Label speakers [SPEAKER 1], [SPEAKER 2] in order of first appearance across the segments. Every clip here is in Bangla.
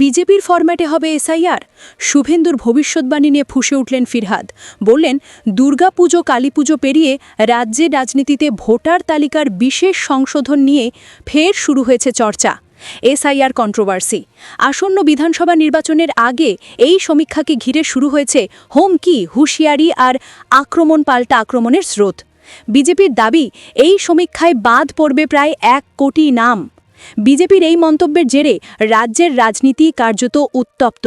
[SPEAKER 1] বিজেপির ফরম্যাটে হবে এসআইআর? শুভেন্দুর ভবিষ্যৎবাণী নিয়ে ফুসে উঠলেন ফিরহাদ। বললেন, দুর্গাপুজো, কালীপুজো পেরিয়ে রাজ্যে রাজনীতিতে ভোটার তালিকার বিশেষ সংশোধন নিয়ে ফের শুরু হয়েছে চর্চা। এসআইআর কন্ট্রোভার্সি আসন্ন বিধানসভা নির্বাচনের আগে এই সমীক্ষাকে ঘিরে শুরু হয়েছে হোমকি, হুঁশিয়ারি আর আক্রমণ পাল্টা আক্রমণের স্রোত। বিজেপির দাবি, এই সমীক্ষায় বাদ পড়বে প্রায় এক কোটি নাম। বিজেপির এই মন্তব্যের জেরে রাজ্যের রাজনীতি কার্যত উত্তপ্ত।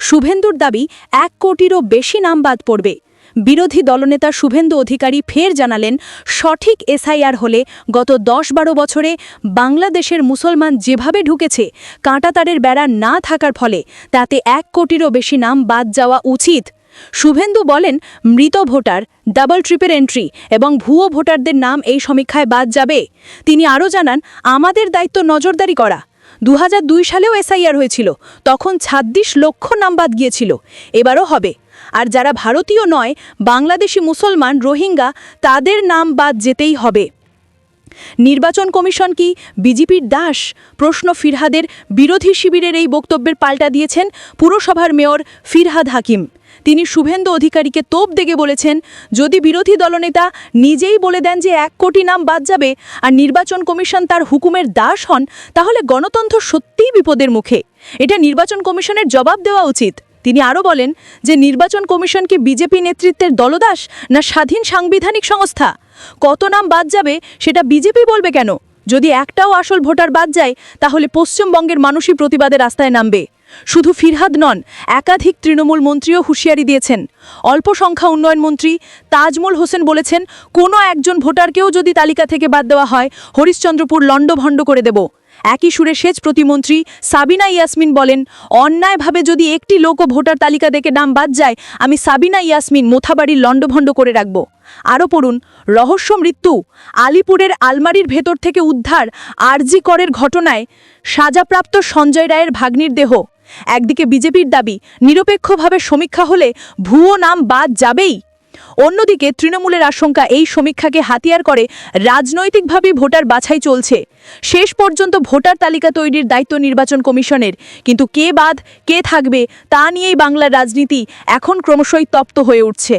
[SPEAKER 1] শুভেন্দুর দাবি, এক কোটিরও বেশি নাম বাদ পড়বে। বিরোধী দলনেতা শুভেন্দু অধিকারী ফের জানালেন, সঠিক এসআইআর হলে গত দশ বারো বছরে বাংলাদেশের মুসলমান যেভাবে ঢুকেছে, কাঁটাতারের বেড়া না থাকার ফলে তাতে এক কোটিরও বেশি নাম বাদ যাওয়া উচিত। শুভেন্দু বলেন, মৃত ভোটার ডাবল ট্রিপের এন্ট্রি এবং ভুয়ো ভোটারদের নাম এই সমীক্ষায় বাদ যাবে। তিনি আরও জানান, আমাদের দায়িত্ব নজরদারি করা। দু হাজার দুই সালেও এসআইআর হয়েছিল, তখন ২৬ লক্ষ নাম বাদ গিয়েছিল। এবারও হবে। আর যারা ভারতীয় নয়, বাংলাদেশি মুসলমান, রোহিঙ্গা, তাদের নাম বাদ যেতেই হবে। নির্বাচন কমিশন কি বিজেপির দাস? প্রশ্ন ফিরহাদের বিরোধী শিবিরের এই বক্তব্যের পাল্টা দিয়েছেন পুরসভার মেয়র ফিরহাদ হাকিম। তিনি শুভেন্দু অধিকারীকে তোপ দেগে বলেছেন, যদি বিরোধী দলনেতা নিজেই বলে দেন যে এক কোটি নাম বাদ যাবে আর নির্বাচন কমিশন তার হুকুমের দাস হন, তাহলে গণতন্ত্র সত্যিই বিপদের মুখে। এটা নির্বাচন কমিশনের জবাব দেওয়া উচিত। তিনি আরও বলেন যে নির্বাচন কমিশন কি বিজেপি নেতৃত্বের দলদাস না স্বাধীন সাংবিধানিক সংস্থা? কত নাম বাদ যাবে সেটা বিজেপি বলবে কেন? যদি একটাও আসল ভোটার বাদ যায়, তাহলে পশ্চিমবঙ্গের মানুষই প্রতিবাদে রাস্তায় নামবে। শুধু ফিরহাদ নন, একাধিক তৃণমূল মন্ত্রীও হুঁশিয়ারি দিয়েছেন। অল্প সংখ্যা উন্নয়ন মন্ত্রী তাজমুল হোসেন বলেছেন, কোনো একজন ভোটারকেও যদি তালিকা থেকে বাদ দেওয়া হয়, হরিশ্চন্দ্রপুর লণ্ডভণ্ড করে দেব। একই সুরে সেচ প্রতিমন্ত্রী সাবিনা ইয়াসমিন বলেন, অন্যায়ভাবে যদি একটি লোকও ভোটার তালিকা দেখে নাম বাদ যায়, আমি সাবিনা ইয়াসমিন মোথাবাড়ির লণ্ডভণ্ড করে রাখব। আরও পড়ুন, রহস্য মৃত্যু, আলিপুরের আলমারির ভেতর থেকে উদ্ধার আরজি করের ঘটনায় সাজাপ্রাপ্ত সঞ্জয় রায়ের ভাগ্নির দেহ। একদিকে বিজেপির দাবি, নিরপেক্ষভাবে সমীক্ষা হলে ভুয়ো নাম বাদ যাবেই। অন্যদিকে তৃণমূলের আশঙ্কা, এই সমীক্ষাকে হাতিয়ার করে রাজনৈতিকভাবে ভোটার বাছাই চলছে। শেষ পর্যন্ত ভোটার তালিকা তৈরির দায়িত্ব নির্বাচন কমিশনের। কিন্তু কে বাদ, কে থাকবে, তা নিয়েই বাংলার রাজনীতি এখন ক্রমশই তপ্ত হয়ে উঠছে।